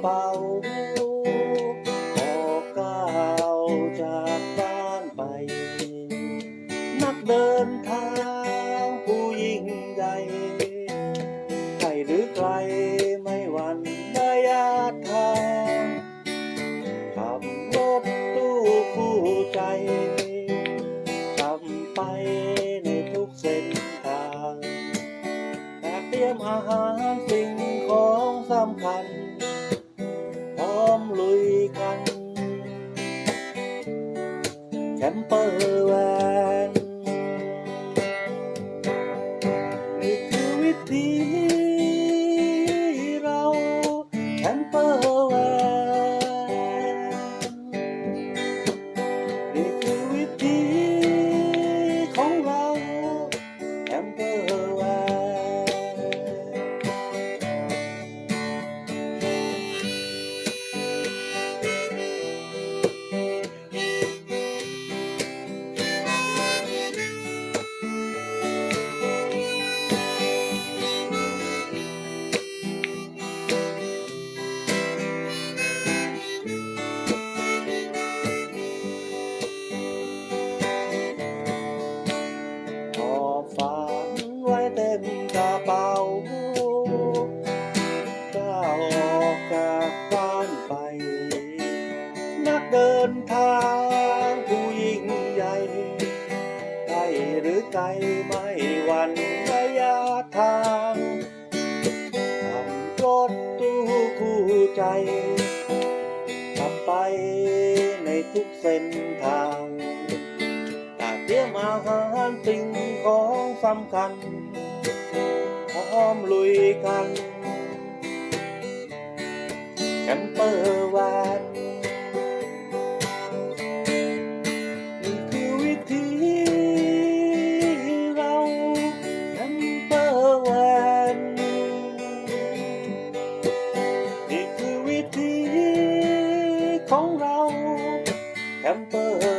เป๋าออกก้าวจากบ้านไป นักเดินทางผู้ยิ่งใหญ่ไกลหรือไกลไม่หวั่นระยะทางขับรถตู้คู่ใจขับไปในทุกเส้นทางแต่เตรียมอาหารสิ่งของสำคัญ มลุยกัน แคมเปอร์ นักเดินทางผู้ยิ่งใหญ่ไกลหรือไกลไม่หวันระยะทางขับรถตู้คู่ใจขับไปในทุกเส้นทางตากเตรียมอาหารสิ่งของสำคัญพร้อมลุยกันแคมเปอร์วนนี่ ของเราแคมเปอร์